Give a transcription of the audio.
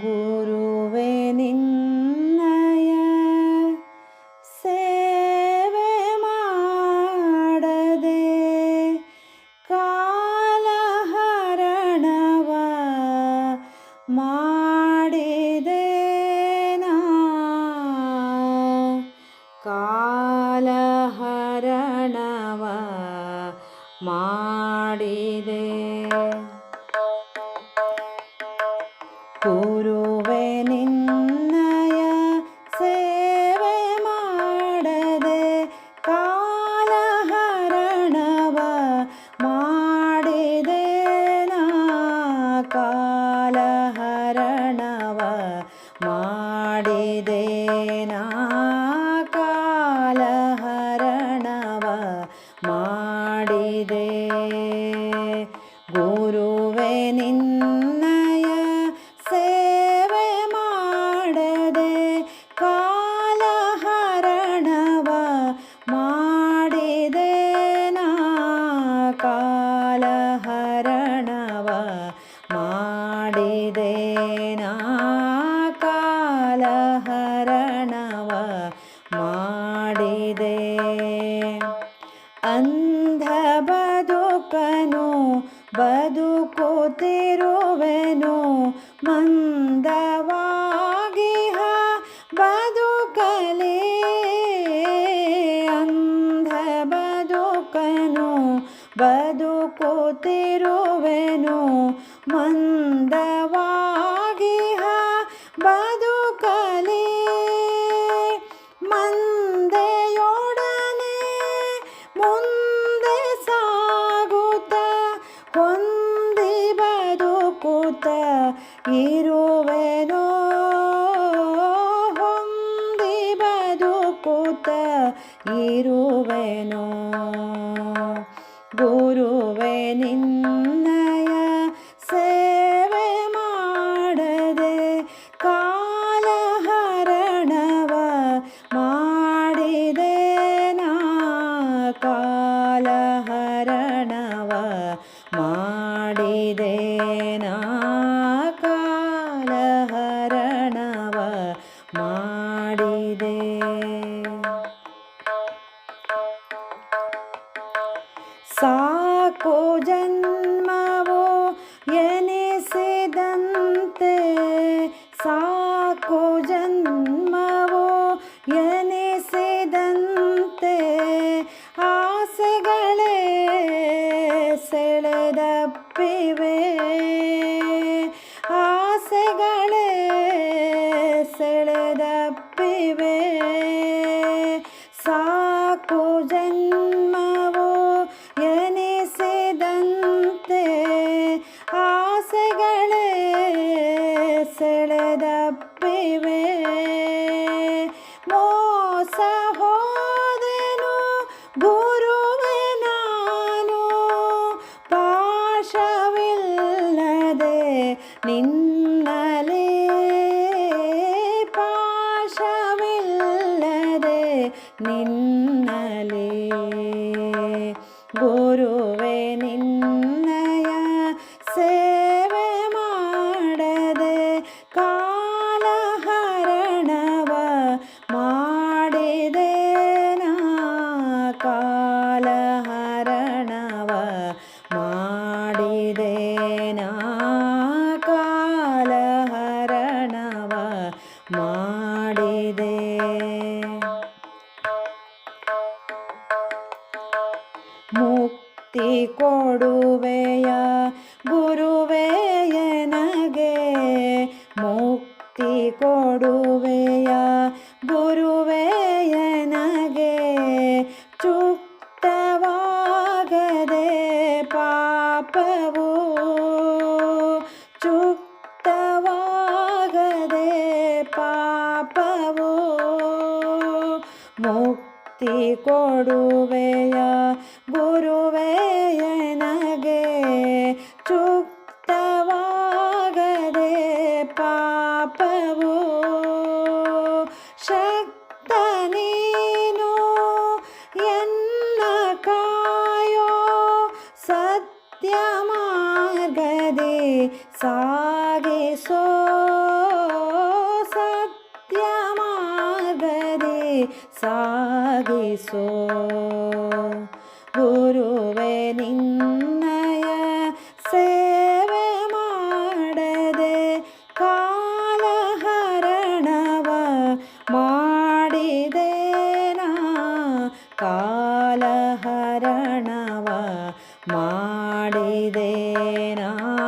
ಗುರುವೆ ನಿನ್ನಯ ಸೇವೆ ಮಾಡದೆ ಕಾಲಹರಣವ ಮಾಡಿದೆ ಕಾಲಹರಣವ ಮಾಡಿದೆ ಮಾಡಿದೆ ಗುರುವೆ ನಿನ್ನಯ ಸೇವೆ ಮಾಡದೆ ಕಾಲಹರಣವ ಮಾಡಿದೆ ನಾ ಹರಣವ ಮಾಡಿದೆ ನಾ ಹರಣವ ಮಾಡಿದೆ ಬದುಕುತ್ತಿರುವೆನು ಮಂದವಾಗಿ ಬದುಕಲೇ ಅಂಧ ಬದುಕನು ಬದುಕುತ್ತಿರುವೆನು ಮಂದವಾ ಇರುವೆನೋ ಹೊಂದಿ ಬದುಕುತ್ತ ಇರುವೆನೋ ಗುರುವೆ ನಿನ್ನ ദൈവേ ആസകളെ സെളതപ്പിവേ ಸಾಕು ಜನ್ಮವೋ ಎನಿಸಿದಂತೆ ಆಸೆಗಳೇ ಸೆಳೆದಪ್ಪಿವೆ പാശവില്ലത് നിന്നലേ പാശവില്ലത് നിന്നലേ ഗുരു കൊടുവയ ഗുരുവേയനഗെ മുക്തി കൊടുവയ ഗുരുവേയനഗെ ചുക്തവാഗതെ പാപവോ ചുക്തവാഗതെ പാപവോ മുക്തി കൊടുവയാ ಗುರುವೇ ನನಗೆ ಚುಕ್ತವಾಗದೆ ಪಾಪವು ಶಕ್ತ ನೀನು ಎನ್ನ ಕಾಯೋ ಸತ್ಯ ಮಾರ್ಗದೆ ಸಾಗಿಸೋ ಸತ್ಯ ಮಾರ್ಗದೆ ಸಾಗಿಸೋ ನಿನ್ನಯ ಸೇವೆ ಮಾಡದೆ ಕಾಲಹರಣವ ಮಾಡಿದೇನಾ ಕಾಲಹರಣವ ಮಾಡಿದೇನಾ